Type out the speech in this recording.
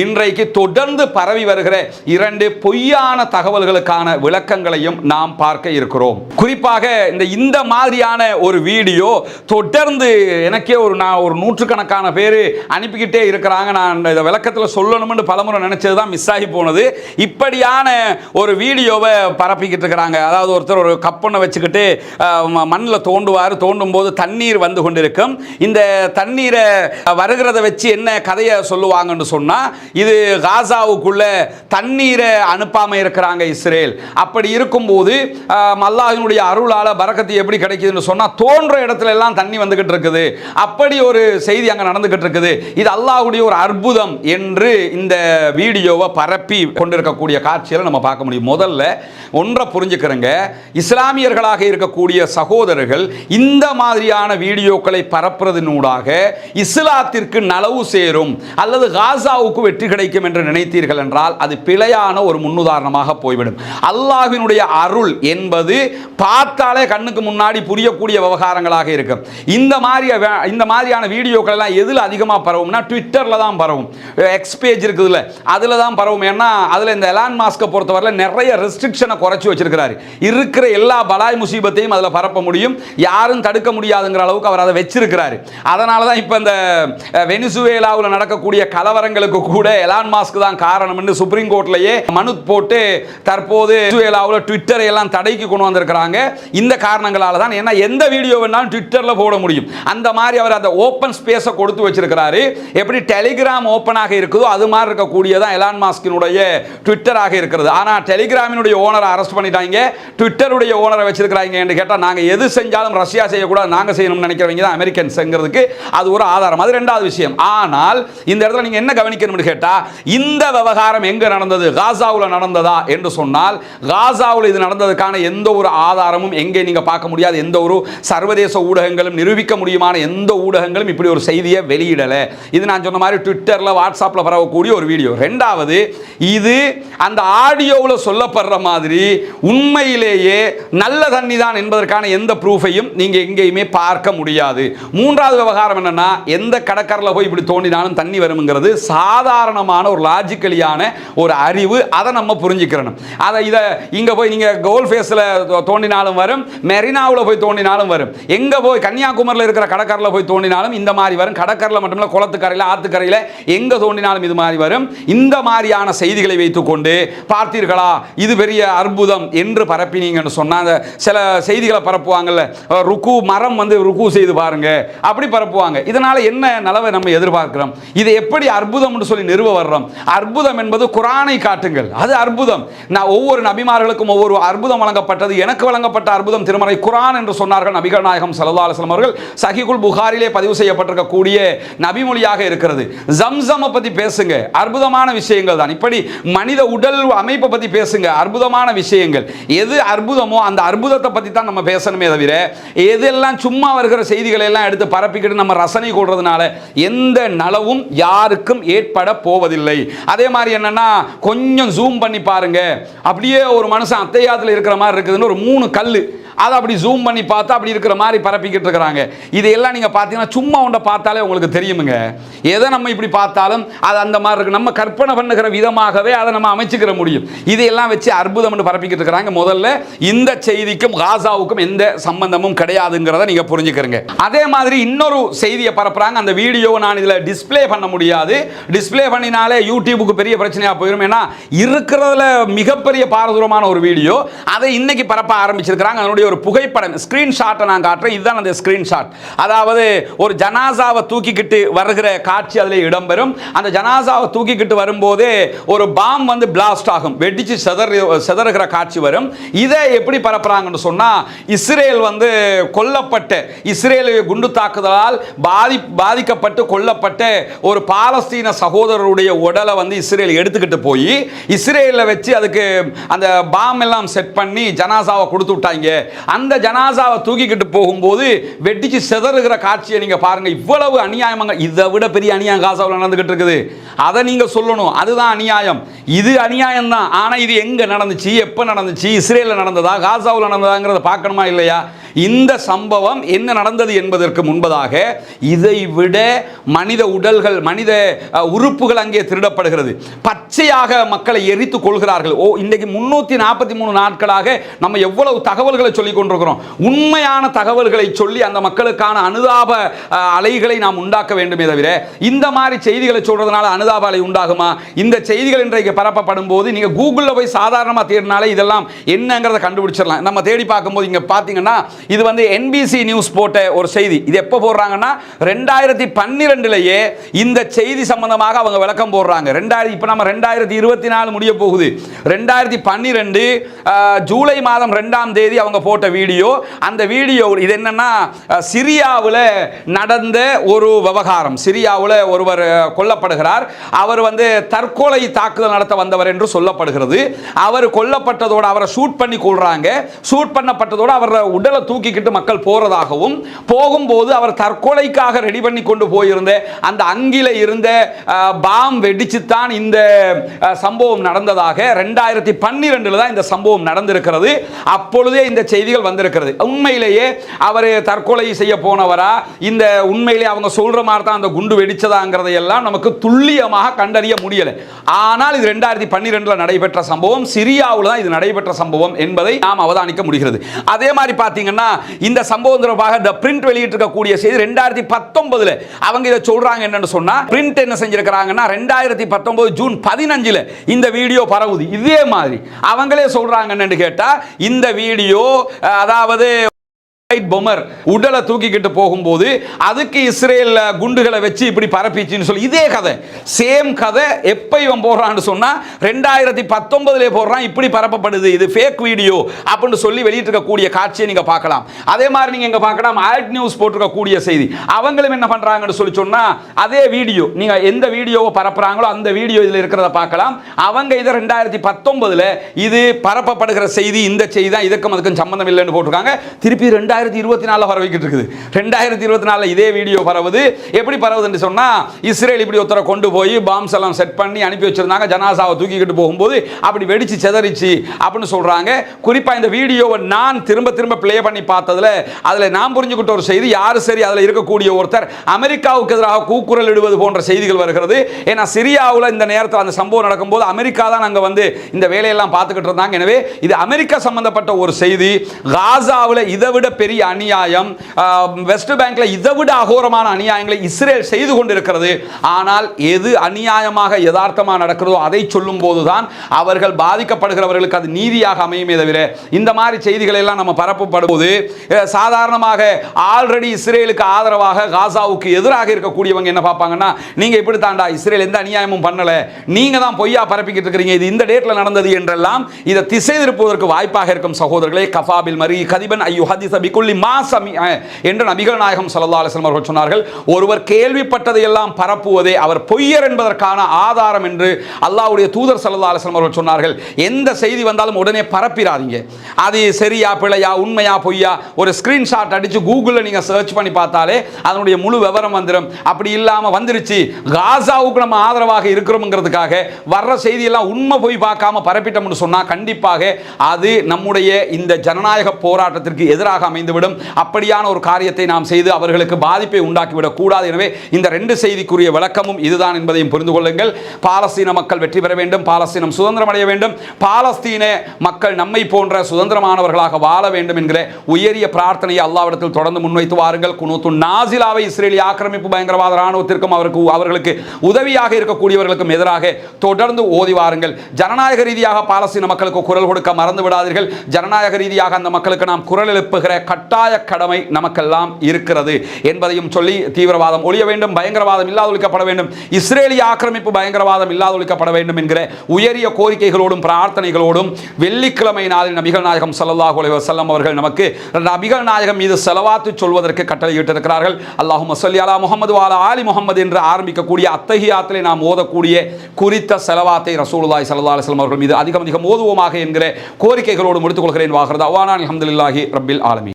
இன்றைக்கு தொடர்ந்து பரவி வருகிற இரண்டு பொய்யான தகவல்களுக்கான விளக்கங்களையும் நாம் பார்க்க இருக்கிறோம். குறிப்பாக இந்த இந்த மாதிரியான ஒரு வீடியோ தொடர்ந்து எனக்கே ஒரு நான் ஒரு நூற்றுக்கணக்கான பேர் அனுப்பிக்கிட்டே இருக்கிறாங்க. நான் இதை விளக்கத்தில் சொல்லணும்னு பலமுறை நினைச்சது தான் மிஸ் ஆகி போனது. இப்படியான ஒரு வீடியோவை பரப்பிக்கிட்டு இருக்கிறாங்க. அதாவது ஒருத்தர் ஒரு கப்பனை வச்சுக்கிட்டு மண்ணில் தோண்டுவார். தோண்டும் போது தண்ணீர் வந்து கொண்டிருக்கும். இந்த தண்ணீரை வருகிறத வச்சு என்ன கதையை சொல்லுவாங்கன்னு சொன்னால் இது காசாவுக்குள்ள தண்ணீரை அனுப்பாம இருக்கிறாங்க இஸ்ரேல். அப்படி இருக்கும்போது மல்லாஹினுடைய அருளால் பரக்கத்து எப்படி கிடைக்குதுன்னு சொன்னா தோன்ற இடத்துல எல்லாம் தண்ணி வந்துக்கிட்டு இருக்குது. அப்படி ஒரு செய்தி அங்க நடந்துகிட்டு இருக்குது. இது அல்லாஹுடைய ஒரு அற்புதம் என்று இந்த வீடியோவை பரப்பி கொண்டிருக்கக்கூடிய காட்சிகளை நம்ம பார்க்க முடியும். முதல்ல ஒன்றை புரிஞ்சுக்கிறேங்க. இஸ்லாமியர்களாக இருக்கக்கூடிய சகோதரர்கள் இந்த மாதிரியான வீடியோக்களை பரப்புறதினூடாக இஸ்லாத்திற்கு நலவு சேரும். அல்லது காசாவுக்கு வெற்றி கிடைக்கும் என்று நினைத்தீர்கள் என்றால் அது பிழையான ஒரு முன்னுதாரணமாக போய்விடும். அல்லாஹினுடைய அருள் என்பது பார்த்தாலே கண்ணுக்கு முன்னாடி புரியக்கூடிய விவகாரங்களாக இருக்கும். இந்த மாதிரி இந்த மாதிரியான வீடியோக்கள் எல்லாம் எதில் அதிகமாக பரவும்னா ட்விட்டரில் தான் பரவும். எக்ஸ் பேஜ் இருக்குதுல்ல அதில் தான் பரவும். ஏன்னா அதில் இந்த எலான் மாஸ்கை பொறுத்தவரையில் நிறைய ரெஸ்ட்ரிக்ஷனை குறைச்சி வச்சிருக்கிறாரு. இருக்கிற எல்லா பலாய் முசீபத்தையும் அதில் பரப்ப முடியும். யாரும் தடுக்க முடியாதுங்கிற அளவுக்கு அவர் அதை வச்சிருக்கிறாரு. அதனால தான் இப்போ இந்த வெனிசுவேலாவில் நடக்கக்கூடிய கலவரங்களுக்கு கூட எலான் மாஸ்க் தான் காரணம்னு சுப்ரீம் கோர்ட்லயே மனு போட்டு தற்போது வெனிசுவேலாவில் ட்விட்டரை எல்லாம் தடைக்கு கொண்டு வந்திருக்கிறாங்க. இந்த காரணங்களால தான் ஏன்னா எந்த வீடியோ வேணாலும் ட்விட்டரில் போட முடியும். அந்த மாதிரி அவர் அந்த ஓப்பன் ஸ்பேஸை கொடுத்து வச்சிருக்கிறாரு. எப்படி டெலிகிராம் ஓப்பனாக இருக்குதோ அது மாதிரி இருக்கக்கூடியதான் எலான் மாஸ்கினுடைய ட்விட்டராக இருக்கிறது. ஆனால் டெலிகிராமினுடைய ஓனரை அரெஸ்ட் பண்ணிட்டாங்க. ட்விட்டருடைய ஓனரை வச்சிருக்கிறாங்க என்று கேட்டால் நாங்கள் எது செஞ்சாலும் ரஷ்யா செய்யக்கூடாது நாங்கள் செய்யணும்னு நினைக்கிறவங்க தான் அமெரிக்கன்ஸ்ங்கிறதுக்கு அது ஒரு ஆதாரம். அது ரெண்டாவது விஷயம். ஆனால் இந்த இடத்துல நீங்கள் என்ன கவனிக்கணும்னு கேட்டால் இந்த விவகாரம் எங்கே நடந்தது? காசாவில் நடந்ததா? என்று சொன்னால் காசாவில் இது நடந்ததுக்கான எந்த ஒரு ஆதாரமும் எங்கே நீங்கள் பார்க்க முடியாது. எந்த ஒரு சர்வதேச ஊடகங்களும் நிரூபிக்க முடியுமான எந்த ஊடகங்களும் இப்படி ஒரு செய்தியை வெளியிடலை. இது நான் சொன்ன மாதிரி ட்விட்டரில் வாட்ஸ்அப்பில் பரவக்கூடிய ஒரு வீடியோ. ரெண்டாவது இது அந்த ஆடியோவில் சொல்லப்படுற மாதிரி உண்மையிலேயே நல்ல தண்ணி தான் என்பதற்கான எந்த ப்ரூஃபையும் நீங்கள் எங்கேயுமே பார்க்க முடியாது. மூன்றாவது விவகாரம் என்னன்னா எந்த கடற்கரில் போய் இப்படி தோண்டினாலும் தண்ணி வரும்ங்கிறது சாதாரணமான ஒரு லாஜிக்கலியான ஒரு அறிவு அதை நம்ம புரிஞ்சுக்கிறணும். அதை இதை இங்கே போய் நீங்கள் கோல் ஃபேஸில் தோண்டினாலும் வரும் மெரினாவில் போய் தோண்டினாலும் வரும். எங்கே போய் கன்னியாகுமரியில் இருக்கிற கடற்கரில் போய் தோண்டினாலும் இந்த மாதிரி வரும். கடற்கரையில் மட்டுமில்ல குளத்துக்கரையில் ஆற்றுக்கரையில் எங்கே தோண்டினாலும் இது மாதிரி வரும். இந்த மாதிரியான செய்திகளை வைத்துக்கொண்டு பார்த்தீர்களா? இது பெரிய அற்புதம் என்று பரப்பினீங்கன்னு சொன்னால் சில செய்திகளை பரப்புவாங்கல்ல. ருக்கு மரம் வந்து ருக்கு செய்து பாருங்க. அப்படி பரப்புவாங்க. இதனால என்ன நலவை நம்ம எதிர்பார்க்கிறோம்? இதை எப்படி அற்புதம்னு சொல்லி நிறுவ வர்றோம் அற்புதம் என்பது குரானை காட்டுங்கள். அது அற்புதம். நான் ஒவ்வொரு நபிமார்களுக்கும் ஒவ்வொரு அற்புதம் வழங்கப்பட்டது. எனக்கு வழங்கப்பட்ட அற்புதம் திருமறை குரான் என்று சொன்னார்கள் நபிகள் நாயகம் சல்லா அலுவலம் அவர்கள். சஹிகுல் புகாரிலே பதிவு செய்யப்பட்டிருக்கக்கூடிய நபிமொழியாக இருக்கிறது. ஜம்சமை பற்றி பேசுங்க. அற்புதமான விஷயங்கள் தான். இப்படி மனித உடல் அமைப்பை பற்றி பேசுங்க. அற்புதமான விஷயங்கள். எது அற்புதமோ அந்த அற்புதத்தை பத்தி தான் நம்ம பேசணுமே தவிர எதெல்லாம் சும்மா வருகிற செய்திகளை எல்லாம் எடுத்து பரப்பிக்கிட்டு நம்ம ரசனை கொள்றதுனால எந்த நலவும் யாருக்கும் ஏற்பட போவதில்லை. அதே மாதிரி என்னன்னா கொஞ்சம் ஜூம் பண்ணி பாருங்க. அப்படியே ஒரு மனுஷன் அத்தையாத்துல இருக்கிற மாதிரி இருக்குதுன்னு ஒரு மூணு கல் அதை அப்படி ஜூம் பண்ணி பார்த்து அப்படி இருக்கிற மாதிரி பரப்பிக்கிட்டு இருக்கிறாங்க. இதையெல்லாம் நீங்கள் பார்த்தீங்கன்னா சும்மா ஒன்றை பார்த்தாலே உங்களுக்கு தெரியுமுங்க. எதை நம்ம இப்படி பார்த்தாலும் அது அந்த மாதிரி இருக்கு. நம்ம கற்பனை பண்ணுகிற விதமாகவே அதை நம்ம அமைச்சுக்கிற முடியும். இதையெல்லாம் வச்சு அற்புதம்னு பரப்பிக்கிட்டு இருக்கிறாங்க. முதல்ல இந்த செய்திக்கும் காசாவுக்கும் எந்த சம்பந்தமும் கிடையாதுங்கிறத நீங்கள் புரிஞ்சுக்கிறீங்க. அதே மாதிரி இன்னொரு செய்தியை பரப்புறாங்க. அந்த வீடியோவை நான் இதில் டிஸ்பிளே பண்ண முடியாது. டிஸ்பிளே பண்ணினாலே யூடியூபுக்கு பெரிய பிரச்சனையாக போயிடும் ஏன்னா இருக்கிறதுல மிகப்பெரிய பாரதூரமான ஒரு வீடியோ. அதை இன்னைக்கு பரப்ப ஆரம்பிச்சிருக்கிறாங்க. அதனுடைய ஒரு புகைப்படம் ஸ்க்ரீன்ஷாட்டை நான் காட்டுறேன். இதுதான் அந்த ஸ்க்ரீன்ஷாட் அதாவது ஒரு ஜனாசாவை தூக்கிக்கிட்டு வருகிற காட்சி அதில் இடம்பெறும். அந்த ஜனாசாவை தூக்கிக்கிட்டு வரும்போது ஒரு பாம் வந்து பிளாஸ்ட் ஆகும். வெடிச்சு செதறி செதறுகிற காட்சி வரும். இதை எப்படி பரப்புறாங்கன்னு சொன்னால் இஸ்ரேல் வந்து கொல்லப்பட்ட இஸ்ரேல் குண்டு தாக்குதலால் பாதி பாதிக்கப்பட்டு கொல்லப்பட்ட ஒரு பாலஸ்தீன சகோதரருடைய உடலை வந்து இஸ்ரேல் எடுத்துக்கிட்டு போய் இஸ்ரேலில் வச்சு அதுக்கு அந்த பாம் எல்லாம் செட் பண்ணி ஜனாசாவை கொடுத்து விட்டாங்க. அந்த ஜனாசாவை தூக்கிக்கிட்டு போகும்போது வெட்டிச்சு செதறுகிற காட்சியை நீங்க பாருங்க. இவ்வளவு அநியாயமாக இதை விட பெரிய அநியாயம் காசாவில் நடந்துகிட்டு இருக்குது. அதை நீங்க சொல்லணும். அதுதான் அநியாயம். இது அநியாயம் தான் ஆனா இது எங்க நடந்துச்சு? எப்போ நடந்துச்சு? இஸ்ரேலில் நடந்ததா? காசாவில் நடந்ததாங்கிறத பார்க்கணுமா இல்லையா? இந்த சம்பவம் என்ன நடந்தது என்பதற்கு முன்பதாக இதை விட மனித உடல்கள் மனித உறுப்புகள் அங்கே திருடப்படுகிறது. பச்சையாக மக்களை எரித்து கொள்கிறார்கள். ஓ இன்றைக்கு முன்னூற்றி நாற்பத்தி மூணு நாட்களாக நம்ம எவ்வளவு தகவல்களை சொல்லிக் கொண்டிருக்கிறோம். உண்மையான தகவல்களை சொல்லி அந்த மக்களுக்கான அனுதாப அலைகளை நாம் உண்டாக்க வேண்டுமே தவிர இந்த மாதிரி செய்திகளை சொல்றதுனால அனுதாப அலை உண்டாகுமா? இந்த செய்திகள் இன்றைக்கு பரப்பப்படும் போது நீங்கள் கூகுளில் போய் சாதாரணமாக தேடினாலே இதெல்லாம் என்னங்கிறத கண்டுபிடிச்சிடலாம். நம்ம தேடி பார்க்கும்போது இங்கே பார்த்தீங்கன்னா இது வந்து என்பிசி நியூஸ் போட்ட ஒரு செய்தி. இது எப்போ போடுறாங்கன்னா ரெண்டாயிரத்தி பன்னிரெண்டுலேயே இந்த செய்தி சம்பந்தமாக அவங்க விளக்கம் போடுறாங்க. ரெண்டாயிரத்தி இப்போ நம்ம ரெண்டாயிரத்தி இருபத்தி நாலு முடிய போகுது. ரெண்டாயிரத்தி பன்னிரெண்டு ஜூலை மாதம் ரெண்டாம் தேதி அவங்க போட்ட வீடியோ. அந்த வீடியோ இது என்னன்னா சிரியாவில் நடந்த ஒரு விவகாரம். சிரியாவில் ஒருவர் கொல்லப்படுகிறார். அவர் வந்து தற்கொலை தாக்குதல் நடத்த வந்தவர் என்று சொல்லப்படுகிறது. அவர் கொல்லப்பட்டதோடு அவரை ஷூட் பண்ணி கொள்றாங்க. ஷூட் பண்ணப்பட்டதோடு அவரை உடலை தூக்கிக்கிட்டு மக்கள் போகிறதாகவும் போகும்போது அவர் தற்கொலைக்காக ரெடி பண்ணி கொண்டு போயிருந்த அந்த அங்கில இருந்த பாம் வெடிச்சுத்தான் இந்த சம்பவம் நடந்ததாக ரெண்டாயிரத்தி பன்னிரெண்டில் தான் இந்த சம்பவம் நடந்திருக்கிறது. அப்பொழுதே இந்த செய்திகள் வந்திருக்கிறது. உண்மையிலேயே அவர் தற்கொலை செய்ய போனவரா? இந்த உண்மையிலே அவங்க சொல்கிற மாதிரி தான் அந்த குண்டு வெடிச்சதாங்கிறதை எல்லாம் நமக்கு துல்லியமாக கண்டறிய முடியலை. ஆனால் இது ரெண்டாயிரத்தி பன்னிரெண்டில் நடைபெற்ற சம்பவம் சிரியாவில் தான் இது நடைபெற்ற சம்பவம் என்பதை நாம் அவதானிக்க முடிகிறது. அதே மாதிரி பார்த்தீங்கன்னா இந்த சம்பவம் தொடர்பாக இந்த பிரிண்ட் வெளியிட்டிருக்கக்கூடிய செய்தி ரெண்டாயிரத்தி பத்தொன்பதுல. அவங்க இதை சொல்றாங்க என்னன்னு சொன்னா பிரிண்ட் என்ன செஞ்சிருக்கிறாங்கன்னா ரெண்டாயிரத்தி பத்தொன்பது ஜூன் பதினஞ்சுல இந்த வீடியோ பரவுது. இதே மாதிரி. அவங்களே சொல்றாங்க என்னன்னு கேட்டா இந்த வீடியோ அதாவது பொமர் உடலை தூக்கிக்கிட்டு போகும்போது அதுக்கு இஸ்ரேல் குண்டுகளை வச்சு இப்படி பரப்பிச்சுன்னு சொல்லி இதே கதை. சேம் கதை எப்போ இவன் போடுறான்னு சொன்னா ரெண்டாயிரத்தி பத்தொன்பதுல போடுறான் இப்படி பரப்பப்படுது இது ஃபேக் வீடியோ அப்படின்னு சொல்லி வெளியிட்டிருக்கக்கூடிய காட்சியை நீங்க பார்க்கலாம். அதே மாதிரி நீங்க இங்க பார்க்கலாம் ஆல்ட் நியூஸ் போட்டிருக்கக்கூடிய செய்தி. அவங்களும் என்ன பண்றாங்கன்னு சொல்லி சொன்னா அதே வீடியோ நீங்க எந்த வீடியோவை பரப்புறாங்களோ அந்த வீடியோ இதுல இருக்கிறத பார்க்கலாம். அவங்க இதை ரெண்டாயிரத்தி பத்தொன்பதுல இது பரப்பப்படுகிற செய்தி இந்த செய்தி தான் இதுக்கும் அதுக்கும் சம்மந்தம் இல்லைன்னு போட்டிருக்காங்க. திருப்பி ரெண்டாயிரத்தி இருபத்தி நாலில் பரவிக்கிட்டு இருக்குது ரெண்டாயிரத்தி இருபத்தி நாலில் இதே வீடியோ பரவுது. எப்படி பரவுதுன்னு சொன்னால் இஸ்ரேல் இப்படி ஒருத்தரை கொண்டு போய் பாம்ஸ் எல்லாம் செட் பண்ணி அனுப்பி வச்சுருந்தாங்க. ஜனாசாவை தூக்கிக்கிட்டு போகும்போது அப்படி வெடிச்சு செதறிச்சு அப்படின்னு சொல்றாங்க. குறிப்பாக இந்த வீடியோவை நான் திரும்ப திரும்ப ப்ளே பண்ணி பார்த்ததுல அதில் நான் புரிஞ்சுக்கிட்ட ஒரு செய்தி யார் சரி அதில் இருக்கக்கூடிய ஒருத்தர் அமெரிக்காவுக்கு எதிராக கூக்குரல் இடுவது போன்ற செய்திகள் வருகிறது. ஏன்னா சிரியாவில் இந்த நேரத்தில் அந்த சம்பவம் நடக்கும்போது அமெரிக்கா தான் அங்கே வந்து இந்த வேலையெல்லாம் பார்த்துக்கிட்டு இருந்தாங்க. எனவே இது அமெரிக்கா சம்பந்தப்பட்ட ஒரு செய்தி. காசாவில் இதை விட பெரிய அநியாயம். வெஸ்ட் பேங்க்ல இதை விட அகோரமான அநியாயங்களை இஸ்ரேல் செய்து கொண்டிருக்கிறது. ஆனால் எது அநியாயமாக யதார்த்தமாக நடக்கிறதோ அதை சொல்லும் போதுதான் அவர்கள் பாதிக்கப்படுகிறவர்களுக்கு அது நீதியாக அமையுமே தவிர இந்த மாதிரி செய்திகளை எல்லாம் நம்ம பரப்பப்படும்போது சாதாரணமாக ஆல்ரெடி இஸ்ரேலுக்கு ஆதரவாக காசாவுக்கு எதிராக இருக்கக்கூடியவங்க என்ன பார்ப்பாங்கன்னா நீங்க இப்படி தாண்டா இஸ்ரேல் எந்த அநியாயமும் பண்ணல. நீங்க தான் பொய்யா பரப்பிக்கிட்டு இருக்கிறீங்க. இது இந்த டேட்ல நடந்தது என்றெல்லாம் இதை திசை திருப்புவதற்கு வாய்ப்பாக இருக்கும் சகோதரர்களே. கஃபாபில் மரி கதிபன் ஐயோ ஹதிச பிகுல்லி மாசமி அஹ், என்று நபிகள் நாயகம் சல்லா அலிஸ்லம் அவர்கள் சொன்னார்கள். ஒருவர் கேள்விப்பட்டதை எல்லாம் பரப்புவதே அவர் பொய்யர் என்பதற்கான ஆதாரம் என்று அல்லாஹ்வுடைய தூதர் சல்லா அலிஸ்லம் அவர்கள் சொன்னார்கள். எந்த செய்தி வந்தாலும் உடனே பரப்பிடாதீங்க அது சரியா பிழையா உண்மையா பொய்யா ஒரு ஸ்கிரீன்ஷாட் அடிச்சு கூகுளில் நீங்கள் சர்ச் பண்ணி பார்த்தாலே அதனுடைய முழு விவரம் வந்துடும் அப்படி இல்லாமல் வந்துருச்சு. காசாவுக்கு நம்ம ஆதரவாக இருக்கிறோம்ங்கிறதுக்காக வர்ற செய்தியெல்லாம் உண்மை போய் பார்க்காம பரப்பிட்டோம்னு சொன்னால் கண்டிப்பாக அது நம்முடைய இந்த ஜனநாயக போராட்டத்திற்கு எதிராக அமைந்து அமைந்துவிடும் அப்படியான ஒரு காரியத்தை நாம் செய்து அவர்களுக்கு பாதிப்பை உண்டாக்கிவிடக் கூடாது. எனவே இந்த ரெண்டு செய்திக்குரிய விளக்கமும் இதுதான் என்பதையும் புரிந்து கொள்ளுங்கள். பாலஸ்தீன மக்கள் வெற்றி பெற வேண்டும். பாலஸ்தீனம் சுதந்திரம் அடைய வேண்டும். பாலஸ்தீன மக்கள் நம்மை போன்ற சுதந்திரமானவர்களாக வாழ வேண்டும் என்கிற உயரிய பிரார்த்தனையை அல்லாவிடத்தில் தொடர்ந்து முன்வைத்து வாருங்கள். குனூத்து நாசிலாவை இஸ்ரேலிய ஆக்கிரமிப்பு பயங்கரவாத ராணுவத்திற்கும் அவருக்கு அவர்களுக்கு உதவியாக இருக்கக்கூடியவர்களுக்கும் எதிராக தொடர்ந்து ஓதி வாருங்கள். ஜனநாயக ரீதியாக பாலஸ்தீன மக்களுக்கு குரல் கொடுக்க மறந்து விடாதீர்கள் ஜனநாயக ரீதியாக அந்த மக்களுக்கு நாம் குரல் எழுப்புகிற கட்டாய கடமை நமக்கெல்லாம் இருக்கிறது என்பதையும் சொல்லி தீவிரவாதம் ஒழிய வேண்டும் பயங்கரவாதம் இல்லாதொழிக்கப்பட வேண்டும் இஸ்ரேலிய ஆக்கிரமிப்பு பயங்கரவாதம் இல்லாதொழிக்கப்பட வேண்டும் என்கிற உயரிய கோரிக்கைகளோடும் பிரார்த்தனைகளோடும் வெள்ளிக்கிழமை நாளில் நபிகள் நாயகம் ஸல்லல்லாஹு அலி வசல்லம் அவர்கள் நமக்கு நபிகள் நாயகம் மீது செலவாத்து சொல்வதற்கு கட்டளையிட்டிருக்கிறார்கள். அல்லாஹும் சொல்லி அலா முகமது வாலா ஆலி முகமது என்று ஆரம்பிக்கக்கூடிய அத்தகையாத்திலே நாம் ஓதக்கூடிய குறித்த செலவாத்தை ரசூலுல்லாய் சல்லா அலிஸ்லாம் அவர்கள் மீது அதிகம் அதிகம் ஓதுவோமாக என்கிற கோரிக்கைகளோடு முடித்துக் கொள்கிறேன் வாகிறது அவானான் அல்ஹம்துலில்லாஹி ரப்பில் ஆலமி